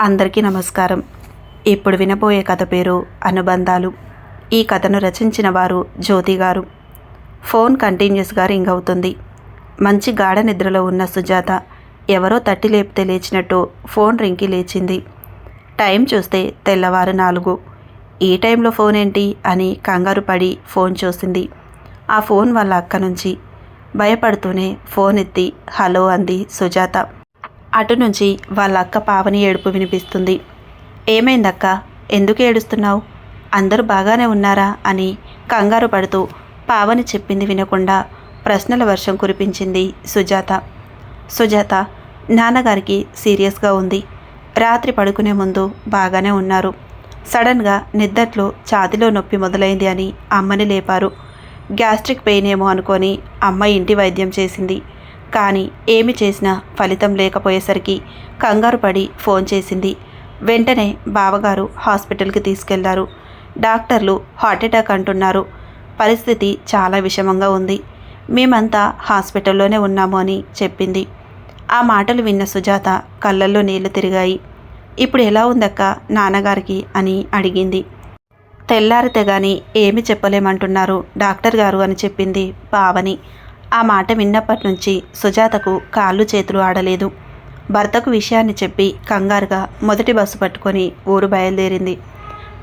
అందరికీ నమస్కారం. ఇప్పుడు వినబోయే కథ పేరు అనుబంధాలు. ఈ కథను రచించిన వారు జ్యోతి గారు. ఫోన్ కంటిన్యూస్గా రింగ్ అవుతుంది. మంచి గాఢ నిద్రలో ఉన్న సుజాత ఎవరో తట్టి లేపితే లేచినట్టు ఫోన్ రింగ్కి లేచింది. టైం చూస్తే తెల్లవారు నాలుగు. ఈ టైంలో ఫోన్ ఏంటి అని కంగారు పడి ఫోన్ చూసింది. ఆ ఫోన్ వాళ్ళ అక్క నుంచి. భయపడుతూనే ఫోన్ ఎత్తి హలో అంది సుజాత. అటు నుంచి వాళ్ళ అక్క పావని ఏడుపు వినిపిస్తుంది. ఏమైందక్క? ఎందుకు ఏడుస్తున్నావు? అందరూ బాగానే ఉన్నారా? అని కంగారు పడుతూ పావని చెప్పింది వినకుండా ప్రశ్నల వర్షం కురిపించింది సుజాత. సుజాత నాన్నగారికి సీరియస్గా ఉంది. రాత్రి పడుకునే ముందు బాగానే ఉన్నారు. సడన్గా నిద్దట్లో ఛాతిలో నొప్పి మొదలైంది అని అమ్మని లేపారు. గ్యాస్ట్రిక్ పెయిన్ ఏమో అనుకొని అమ్మ ఇంటి వైద్యం చేసింది. కానీ ఏమి చేసినా ఫలితం లేకపోయేసరికి కంగారు పడి ఫోన్ చేసింది. వెంటనే బావగారు హాస్పిటల్కి తీసుకెళ్ళారు. డాక్టర్లు హార్ట్అటాక్ అంటున్నారు. పరిస్థితి చాలా విషమంగా ఉంది. మేమంతా హాస్పిటల్లోనే ఉన్నాము అని చెప్పింది. ఆ మాటలు విన్న సుజాత కళ్ళల్లో నీళ్ళు తిరిగాయి. ఇప్పుడు ఎలా ఉందక్క నాన్నగారికి? అని అడిగింది. తెల్లారితే గాని ఏమి చెప్పలేమంటున్నారు డాక్టర్ గారు అని చెప్పింది పావని ఆ మాట విన్నప్పటి నుంచి సుజాతకు కాళ్ళు చేతులు ఆడలేదు. భర్తకు విషయాన్ని చెప్పి కంగారుగా మొదటి బస్సు పట్టుకొని ఊరు బయలుదేరింది.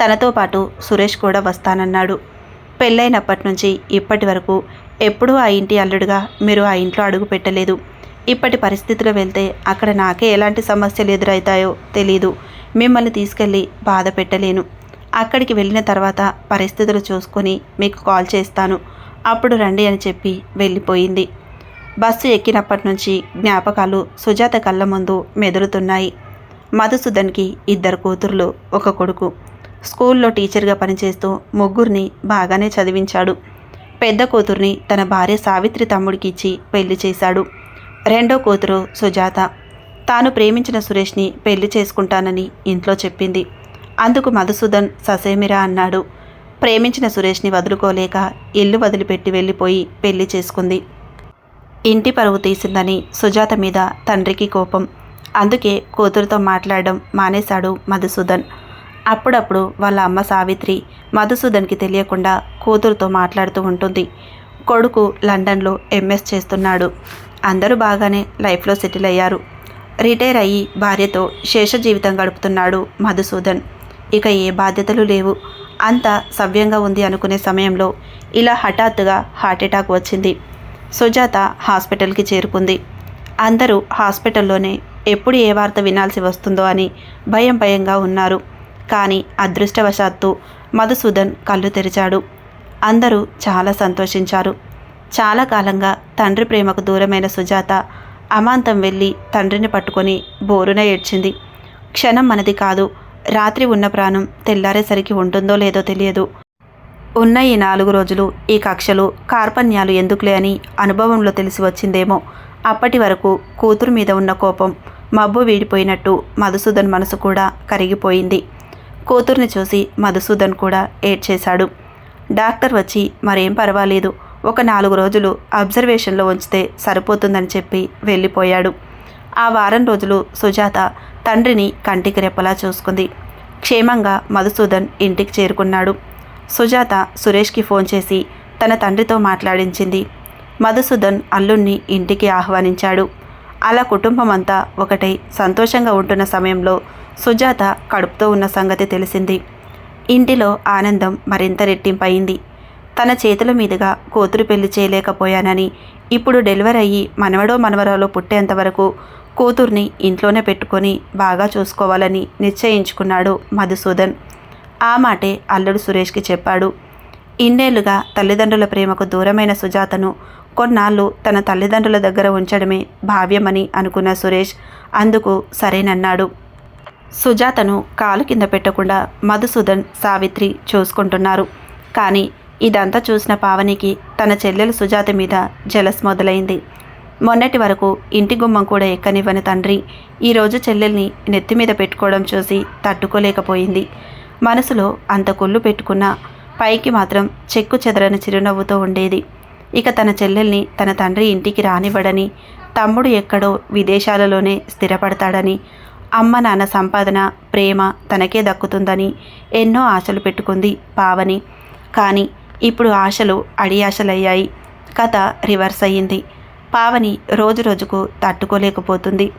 తనతో పాటు సురేష్ కూడా వస్తానన్నాడు. పెళ్ళైనప్పటి నుంచి ఇప్పటి వరకు ఎప్పుడూ ఆ ఇంటి అల్లుడుగా మీరు ఆ ఇంట్లో అడుగు పెట్టలేదు. ఇప్పటి పరిస్థితిలో వెళ్తే అక్కడ నాకే ఎలాంటి సమస్యలు ఎదురవుతాయో తెలీదు. మిమ్మల్ని తీసుకెళ్ళి బాధ పెట్టలేను. అక్కడికి వెళ్ళిన తర్వాత పరిస్థితులు చూసుకొని మీకు కాల్ చేస్తాను. అప్పుడు రండి అని చెప్పి వెళ్ళిపోయింది. బస్సు ఎక్కినప్పటి నుంచి జ్ఞాపకాలు సుజాత కళ్ళ ముందు మెదులుతున్నాయి. మధుసూదన్కి ఇద్దరు కూతుర్లు ఒక కొడుకు. స్కూల్లో టీచర్గా పనిచేస్తూ ముగ్గురిని బాగానే చదివించాడు. పెద్ద కూతుర్ని తన భార్య సావిత్రి తమ్ముడికి ఇచ్చి పెళ్ళి చేశాడు. రెండో కూతురు సుజాత. తాను ప్రేమించిన సురేష్ని పెళ్ళి చేసుకుంటానని ఇంట్లో చెప్పింది. అందుకు మధుసూదన్ ససేమిరా అన్నాడు. ప్రేమించిన సురేష్ని వదులుకోలేక ఇల్లు వదిలిపెట్టి వెళ్ళిపోయి పెళ్ళి చేసుకుంది. ఇంటి పరువు తీసిందని సుజాత మీద తండ్రికి కోపం. అందుకే కూతురుతో మాట్లాడడం మానేశాడు మధుసూదన్. అప్పుడప్పుడు వాళ్ళ అమ్మ సావిత్రి మధుసూదన్కి తెలియకుండా కూతురుతో మాట్లాడుతూ ఉంటుంది. కొడుకు లండన్లో ఎంఎస్ చేస్తున్నాడు. అందరూ బాగానే లైఫ్లో సెటిల్ అయ్యారు. రిటైర్ అయ్యి భార్యతో శేష జీవితం గడుపుతున్నాడు మధుసూదన్. ఇక ఏ బాధ్యతలు లేవు. అంత సవ్యంగా ఉంది అనుకునే సమయంలో ఇలా హఠాత్తుగా హార్ట్అటాక్ వచ్చింది. సుజాత హాస్పిటల్కి చేరుకుంది. అందరూ హాస్పిటల్లోనే ఎప్పుడు ఏ వార్త వినాల్సి వస్తుందో అని భయం భయంగా ఉన్నారు. కానీ అదృష్టవశాత్తు మధుసూదన్ కళ్ళు తెరిచాడు. అందరూ చాలా సంతోషించారు. చాలా కాలంగా తండ్రి ప్రేమకు దూరమైన సుజాత అమాంతం వెళ్ళి తండ్రిని పట్టుకొని బోరున ఏడ్చింది. క్షణం మనది కాదు. రాత్రి ఉన్న ప్రాణం తెల్లారేసరికి ఉంటుందో లేదో తెలియదు. ఉన్న ఈ నాలుగు రోజులు ఈ కక్షలు కార్పణ్యాలు ఎందుకులే అని అనుభవంలో తెలిసి వచ్చిందేమో. అప్పటి వరకు కూతురు మీద ఉన్న కోపం మబ్బు వీడిపోయినట్టు మధుసూదన్ మనసు కూడా కరిగిపోయింది. కూతుర్ని చూసి మధుసూదన్ కూడా ఏడ్చేశాడు. డాక్టర్ వచ్చి మరేం పర్వాలేదు ఒక నాలుగు రోజులు అబ్జర్వేషన్లో ఉంచితే సరిపోతుందని చెప్పి వెళ్ళిపోయాడు. ఆ వారం రోజులు సుజాత తండ్రిని కంటికి రెప్పలా చూసుకుంది. క్షేమంగా మధుసూదన్ ఇంటికి చేరుకున్నాడు. సుజాత సురేష్కి ఫోన్ చేసి తన తండ్రితో మాట్లాడించింది. మధుసూదన్ అల్లుణ్ణి ఇంటికి ఆహ్వానించాడు. అలా కుటుంబం అంతా ఒకటై సంతోషంగా ఉంటున్న సమయంలో సుజాత కడుపుతో ఉన్న సంగతి తెలిసింది. ఇంటిలో ఆనందం మరింత రెట్టింపయింది. తన చేతుల మీదుగా కూతురు పెళ్ళి చేయలేకపోయానని ఇప్పుడు డెలివరీ అయ్యి మనవడో మనవరాలో పుట్టేంత వరకు కూతుర్ని ఇంట్లోనే పెట్టుకొని బాగా చూసుకోవాలని నిశ్చయించుకున్నాడు మధుసూదన్. ఆ మాటే అల్లుడు సురేష్కి చెప్పాడు. ఇన్నేళ్ళుగా తల్లిదండ్రుల ప్రేమకు దూరమైన సుజాతను కొన్నాళ్ళు తన తల్లిదండ్రుల దగ్గర ఉంచడమే భావ్యమని అనుకున్న సురేష్ అందుకు సరేనన్నాడు. సుజాతను కాలు కింద పెట్టకుండా మధుసూదన్ సావిత్రి చూసుకుంటున్నారు. కానీ ఇదంతా చూసిన పావనికి తన చెల్లెలు సుజాత మీద జలస్ మొదలైంది. మొన్నటి వరకు ఇంటి గుమ్మం కూడా ఎక్కనివ్వని తండ్రి ఈరోజు చెల్లెల్ని నెత్తి మీద పెట్టుకోవడం చూసి తట్టుకోలేకపోయింది. మనసులో అంత కొల్లు పెట్టుకున్న పైకి మాత్రం చెక్కు చెదరని చిరునవ్వుతో ఉండేది. ఇక తన చెల్లెల్ని తన తండ్రి ఇంటికి రానివ్వడని తమ్ముడు ఎక్కడో విదేశాలలోనే స్థిరపడతాడని అమ్మ నాన్న సంపాదన ప్రేమ తనకే దక్కుతుందని ఎన్నో ఆశలు పెట్టుకుంది పావని. కానీ ఇప్పుడు ఆశలు అడియాశలయ్యాయి. కథ రివర్స్ అయ్యింది. పావని రోజు రోజుకు తట్టుకోలేకపోతుంది.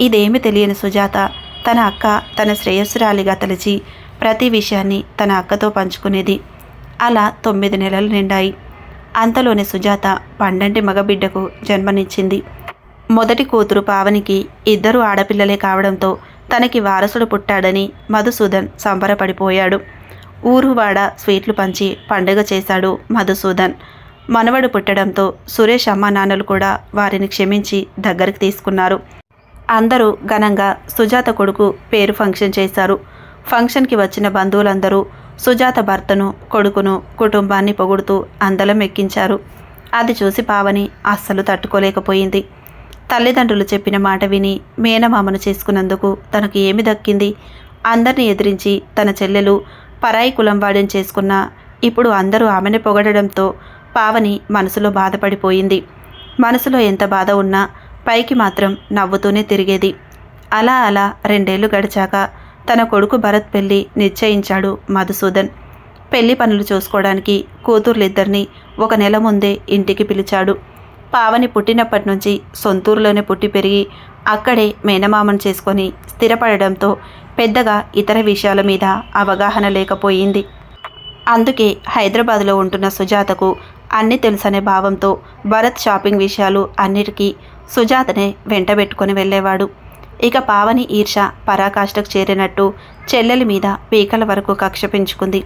ఇదేమి తెలియని సుజాత తన అక్క తన శ్రేయస్సురాలిగా తలచి ప్రతి విషయాన్ని తన అక్కతో పంచుకునేది. అలా తొమ్మిది నెలలు నిండాయి. అంతలోని సుజాత పండంటి మగబిడ్డకు జన్మనిచ్చింది. మొదటి కూతురు పావనికి ఇద్దరు ఆడపిల్లలే కావడంతో తనకి వారసుడు పుట్టాడని మధుసూదన్ సంబరపడిపోయాడు. ఊరువాడ స్వీట్లు పంచి పండుగ చేశాడు మధుసూదన్. మనవడు పుట్టడంతో సురేష్ అమ్మ నాన్నలు కూడా వారిని క్షమించి దగ్గరికి తీసుకున్నారు. అందరూ ఘనంగా సుజాత కొడుకు పేరు ఫంక్షన్ చేశారు. ఫంక్షన్కి వచ్చిన బంధువులందరూ సుజాత భర్తను కొడుకును కుటుంబాన్ని పొగుడుతూ అందలం ఎక్కించారు. అది చూసి పావని అస్సలు తట్టుకోలేకపోయింది. తల్లిదండ్రులు చెప్పిన మాట విని మేనమామను చేసుకున్నందుకు తనకు ఏమి దక్కింది? అందరిని ఎదిరించి తన చెల్లెలు పరాయి కులం వాడిని చేసుకున్నా ఇప్పుడు అందరూ ఆమెను పొగడడంతో పావని మనసులో బాధపడిపోయింది. మనసులో ఎంత బాధ ఉన్నా పైకి మాత్రం నవ్వుతూనే తిరిగేది. అలా అలా రెండేళ్ళు గడిచాక తన కొడుకు భరత్ పెళ్ళి నిశ్చయించాడు మధుసూదన్. పెళ్ళి పనులు చూసుకోవడానికి కూతుర్లిద్దరినీ ఒక నెల ముందే ఇంటికి పిలిచాడు. పావని పుట్టినప్పటి నుంచి సొంతూరులోనే పుట్టి పెరిగి అక్కడే మేనమామను చేసుకొని స్థిరపడడంతో పెద్దగా ఇతర విషయాల మీద అవగాహన లేకపోయింది. అందుకే హైదరాబాద్లో ఉంటున్న సుజాతకు అన్నీ తెలుసనే భావంతో భరత్ షాపింగ్ విషయాలు అన్నిటికీ సుజాతనే వెంటబెట్టుకొని వెళ్ళేవాడు. ఇక పావని ఈర్ష పరాకాష్ఠకు చేరినట్టు చెల్లెలి మీద పీకల వరకు కక్ష పెంచుకుంది.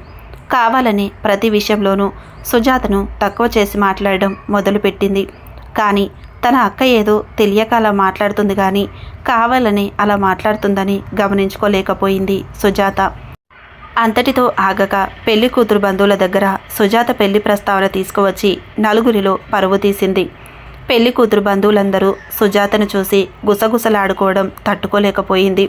కావాలని ప్రతి విషయంలోనూ సుజాతను తక్కువ చేసి మాట్లాడడం మొదలుపెట్టింది. కానీ తన అక్క ఏదో తెలియక అలా మాట్లాడుతుంది కానీ కావాలని అలా మాట్లాడుతుందని గమనించుకోలేకపోయింది సుజాత. అంతటితో ఆగక పెళ్ళి కూతురు బంధువుల దగ్గర సుజాత పెళ్ళి ప్రస్తావన తీసుకువచ్చి నలుగురిలో పరువు తీసింది. పెళ్ళి కూతురు బంధువులందరూ సుజాతను చూసి గుసగుసలాడుకోవడం తట్టుకోలేకపోయింది.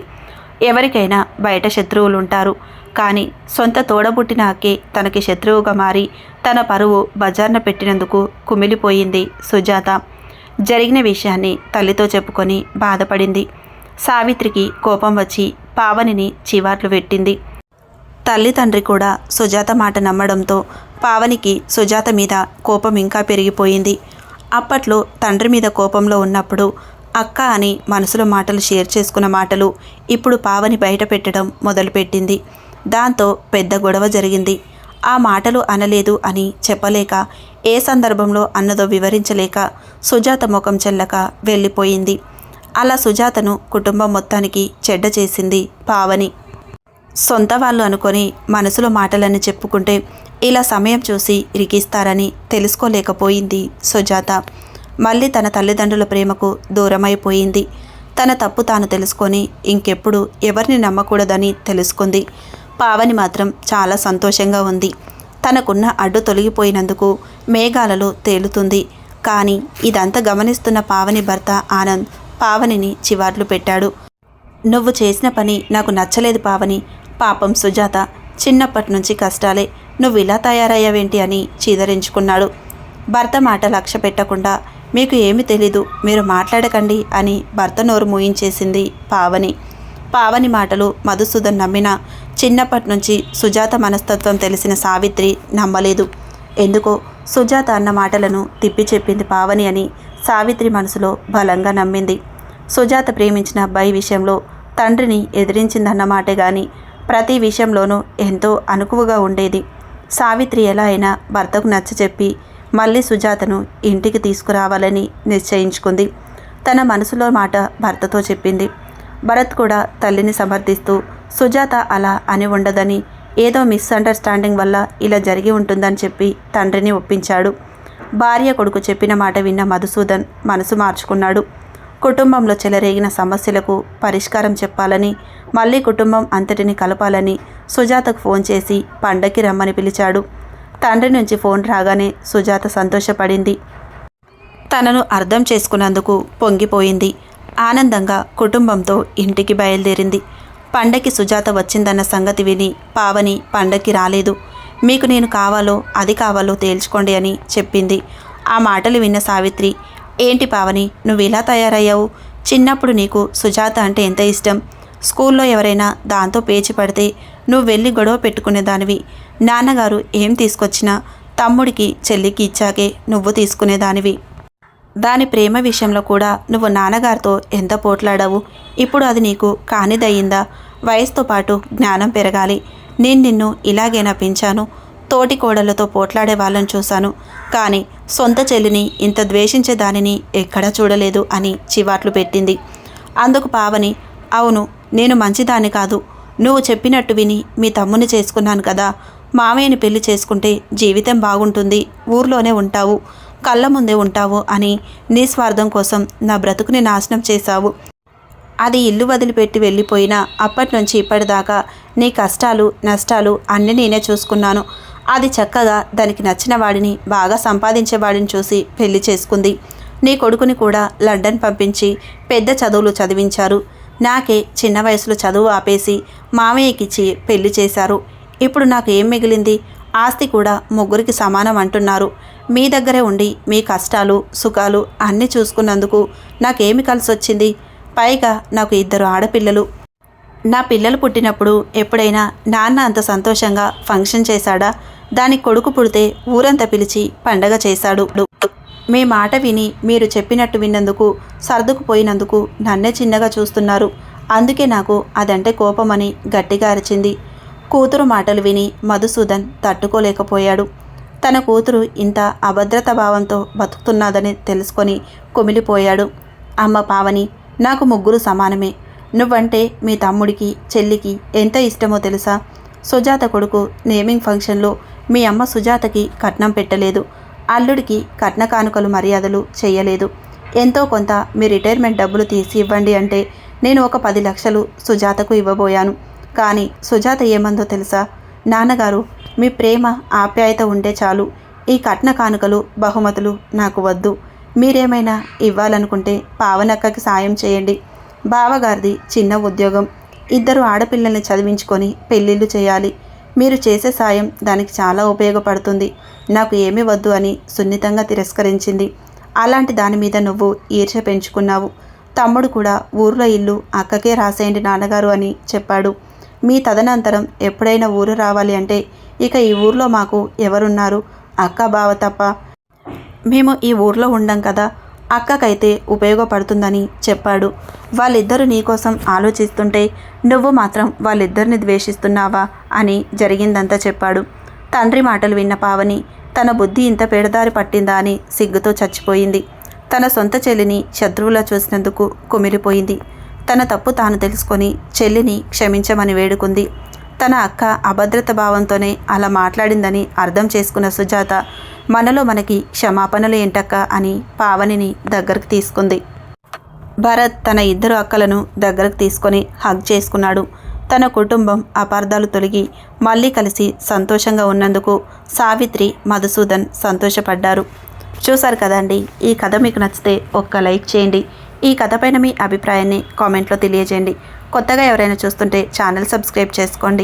ఎవరికైనా బయట శత్రువులుంటారు. కానీ సొంత తోడబుట్టిన అక్కే తనకి శత్రువుగా మారి తన పరువు బజార్న పెట్టినందుకు కుమిలిపోయింది సుజాత. జరిగిన విషయాన్ని తల్లితో చెప్పుకొని బాధపడింది. సావిత్రికి కోపం వచ్చి పావనిని చివాట్లు పెట్టింది. తల్లి తండ్రి కూడా సుజాత మాట నమ్మడంతో పావనికి సుజాత మీద కోపం ఇంకా పెరిగిపోయింది. అప్పట్లో తండ్రి మీద కోపంలో ఉన్నప్పుడు అక్క అని మనసులో మాటలు షేర్ చేసుకున్న మాటలు ఇప్పుడు పావని బయట పెట్టడం మొదలుపెట్టింది. దాంతో పెద్ద గొడవ జరిగింది. ఆ మాటలు అనలేదు అని చెప్పలేక ఏ సందర్భంలో అన్నదో వివరించలేక సుజాత ముఖం చెల్లక వెళ్ళిపోయింది. అలా సుజాతను కుటుంబం మొత్తానికి చెడ్డ చేసింది పావని. సొంత వాళ్ళు అనుకొని మనసులో మాటలని చెప్పుకుంటే ఇలా సమయం చూసి ఇరికిస్తారని తెలుసుకోలేకపోయింది సుజాత. మళ్ళీ తన తల్లిదండ్రుల ప్రేమకు దూరమైపోయింది. తన తప్పు తాను తెలుసుకొని ఇంకెప్పుడు ఎవరిని నమ్మకూడదని తెలుసుకుంది. పావని మాత్రం చాలా సంతోషంగా ఉంది. తనకున్న అడ్డు తొలగిపోయినందుకు మేఘాలలో తేలుతుంది. కానీ ఇదంతా గమనిస్తున్న పావని భర్త ఆనంద్ పావనిని చివాట్లు పెట్టాడు. నువ్వు చేసిన పని నాకు నచ్చలేదు పావని. పాపం సుజాత చిన్నప్పటి నుంచి కష్టాలే. నువ్వు ఇలా తయారయ్యావేంటి అని చీదరించుకున్నాడు. భర్త మాట లక్ష్య పెట్టకుండా మీకు ఏమి తెలీదు మీరు మాట్లాడకండి అని భర్త నోరు మూయించేసింది పావని. పావని మాటలు మధుసూదన్ నమ్మినా చిన్నప్పటి నుంచి సుజాత మనస్తత్వం తెలిసిన సావిత్రి నమ్మలేదు. ఎందుకో? సుజాత అన్న మాటలను తిప్పి చెప్పింది పావని అని సావిత్రి మనసులో బలంగా నమ్మింది. సుజాత ప్రేమించిన అబ్బాయి విషయంలో తండ్రిని ఎదిరించిందన్న మాటే గాని ప్రతి విషయంలోనూ ఎంతో అనుకువగా ఉండేది. సావిత్రి ఎలా అయినా భర్తకు నచ్చచెప్పి మళ్ళీ సుజాతను ఇంటికి తీసుకురావాలని నిశ్చయించుకుంది. తన మనసులో మాట భర్తతో చెప్పింది. భరత్ కూడా తల్లిని సమర్థిస్తూ సుజాత అలా అని ఉండదని ఏదో మిస్అండర్స్టాండింగ్ వల్ల ఇలా జరిగి ఉంటుందని చెప్పి తండ్రిని ఒప్పించాడు. భార్య కొడుకు చెప్పిన మాట విన్న మధుసూదన్ మనసు మార్చుకున్నాడు. కుటుంబంలో చెలరేగిన సమస్యలకు పరిష్కారం చెప్పాలని మళ్ళీ కుటుంబం అంతటిని కలపాలని సుజాతకు ఫోన్ చేసి పండక్కి రమ్మని పిలిచాడు. తండ్రి నుంచి ఫోన్ రాగానే సుజాత సంతోషపడింది. తనను అర్థం చేసుకున్నందుకు పొంగిపోయింది. ఆనందంగా కుటుంబంతో ఇంటికి బయలుదేరింది. పండకి సుజాత వచ్చిందన్న సంగతి విని పావని పండక్కి రాలేదు. మీకు నేను కావాలో అది కావాలో తేల్చుకోండి అని చెప్పింది. ఆ మాటలు విన్న సావిత్రి ఏంటి పావని నువ్వు ఇలా తయారయ్యావు? చిన్నప్పుడు నీకు సుజాత అంటే ఎంత ఇష్టం? స్కూల్లో ఎవరైనా దాంతో పేచి పడితే నువ్వు వెళ్ళి గొడవ పెట్టుకునేదానివి నాన్నగారు ఏం తీసుకొచ్చినా తమ్ముడికి చెల్లికి ఇచ్చాకే నువ్వు తీసుకునేదానివి దాని ప్రేమ విషయంలో కూడా నువ్వు నాన్నగారితో ఎంత పోట్లాడావు? ఇప్పుడు అది నీకు కానిదయ్యిందా? వయసుతో పాటు జ్ఞానం పెరగాలి. నేను నిన్ను ఇలాగే నప్పించాను తోటి కోడలతో పోట్లాడే వాళ్ళని చూశాను. కానీ సొంత చెల్లిని ఇంత ద్వేషించే దానిని ఎక్కడా చూడలేదు అని చివాట్లు పెట్టింది. అందుకు పావని అవును నేను మంచిదాన్ని కాదు. నువ్వు చెప్పినట్టు విని మీ తమ్ముని చేసుకున్నాను కదా. మామయ్యని పెళ్ళి చేసుకుంటే జీవితం బాగుంటుంది. ఊర్లోనే ఉంటావు. కళ్ళ ముందే ఉంటావు అని నిస్వార్థం కోసం నా బ్రతుకుని నాశనం చేశావు. అది ఇల్లు వదిలిపెట్టి వెళ్ళిపోయినా అప్పటి నుంచి ఇప్పటిదాకా నీ కష్టాలు నష్టాలు అన్నీ నేనే చూసుకున్నాను. అది చక్కగా దానికి నచ్చిన వాడిని బాగా సంపాదించే వాడిని చూసి పెళ్ళి చేసుకుంది. నీ కొడుకుని కూడా లండన్ పంపించి పెద్ద చదువులు చదివించారు. నాకే చిన్న వయసులో చదువు ఆపేసి మామయ్యకిచ్చి పెళ్ళి చేశారు. ఇప్పుడు నాకు ఏం మిగిలింది? ఆస్తి కూడా ముగ్గురికి సమానం అంటున్నారు. మీ దగ్గరే ఉండి మీ కష్టాలు సుఖాలు అన్నీ చూసుకున్నందుకు నాకేమి కలిసి వచ్చింది పైగా నాకు ఇద్దరు ఆడపిల్లలు. నా పిల్లలు పుట్టినప్పుడు ఎప్పుడైనా నాన్న అంత సంతోషంగా ఫంక్షన్ చేశాడా? దానికి కొడుకు పుడితే ఊరంతా పిలిచి పండగ చేశాడు. మీ మాట విని మీరు చెప్పినట్టు విన్నందుకు సర్దుకుపోయినందుకు నన్నే చిన్నగా చూస్తున్నారు. అందుకే నాకు అదంటే కోపమని గట్టిగా అరిచింది. కూతురు మాటలు విని మధుసూదన్ తట్టుకోలేకపోయాడు. తన కూతురు ఇంత అభద్రత భావంతో బతుకుతున్నదని తెలుసుకొని కుమిలిపోయాడు. అమ్మ పావని నాకు ముగ్గురు సమానమే. నువ్వంటే మీ తమ్ముడికి చెల్లికి ఎంత ఇష్టమో తెలుసా? సుజాత కొడుకు నేమింగ్ ఫంక్షన్లో మీ అమ్మ సుజాతకి కట్నం పెట్టలేదు. అల్లుడికి కట్న కానుకలు మర్యాదలు చేయలేదు ఎంతో కొంత మీ రిటైర్మెంట్ డబ్బులు తీసి ఇవ్వండి అంటే నేను ఒక పది లక్షలు సుజాతకు ఇవ్వబోయాను. కానీ సుజాత ఏమందో తెలుసా? నాన్నగారు మీ ప్రేమ ఆప్యాయత ఉంటే చాలు. ఈ కట్న కానుకలు బహుమతులు నాకు వద్దు. మీరేమైనా ఇవ్వాలనుకుంటే పావనక్కకి సాయం చేయండి. బావగారిది చిన్న ఉద్యోగం. ఇద్దరు ఆడపిల్లల్ని చదివించుకొని పెళ్ళిళ్ళు చేయాలి. మీరు చేసే సాయం దానికి చాలా ఉపయోగపడుతుంది. నాకు ఏమీ వద్దు అని సున్నితంగా తిరస్కరించింది. అలాంటి దాని మీద నువ్వు ఈర్ష పెంచుకున్నావు. తమ్ముడు కూడా ఊర్లో ఇల్లు అక్కకే రాసేయండి నాన్నగారు అని చెప్పాడు. మీ తదనంతరం ఎప్పుడైనా ఊరు రావాలి అంటే ఇక ఈ ఊర్లో మాకు ఎవరున్నారు? అక్క బావ తప్ప. మేము ఈ ఊర్లో ఉండం కదా. అక్కకైతే ఉపయోగపడుతుందని చెప్పాడు. వాళ్ళిద్దరూ నీకోసం ఆలోచిస్తుంటే నువ్వు మాత్రం వాళ్ళిద్దరిని ద్వేషిస్తున్నావా అని జరిగిందంతా చెప్పాడు. తండ్రి మాటలు విన్న పావని తన బుద్ధి ఇంత పెడదారి పట్టిందా అని సిగ్గుతో చచ్చిపోయింది. తన సొంత చెల్లిని శత్రువులా చూసినందుకు కుమిలిపోయింది. తన తప్పు తాను తెలుసుకొని చెల్లిని క్షమించమని వేడుకుంది. తన అక్క అభద్రత భావంతోనే అలా మాట్లాడిందని అర్థం చేసుకున్న సుజాత మనలో మనకి క్షమాపణలు ఏంటక్క అని పావనిని దగ్గరకు తీసుకుంది. భరత్ తన ఇద్దరు అక్కలను దగ్గరకు తీసుకొని హగ్ చేసుకున్నాడు. తన కుటుంబం అపార్థాలు తొలగి మళ్ళీ కలిసి సంతోషంగా ఉన్నందుకు సావిత్రి మధుసూదన్ సంతోషపడ్డారు. చూశారు కదండి ఈ కథ మీకు నచ్చితే ఒక్క లైక్ చేయండి. ఈ కథ పైన మీ అభిప్రాయాన్ని కామెంట్లో తెలియజేయండి. కొత్తగా ఎవరైనా చూస్తుంటే ఛానల్ సబ్స్క్రైబ్ చేసుకోండి.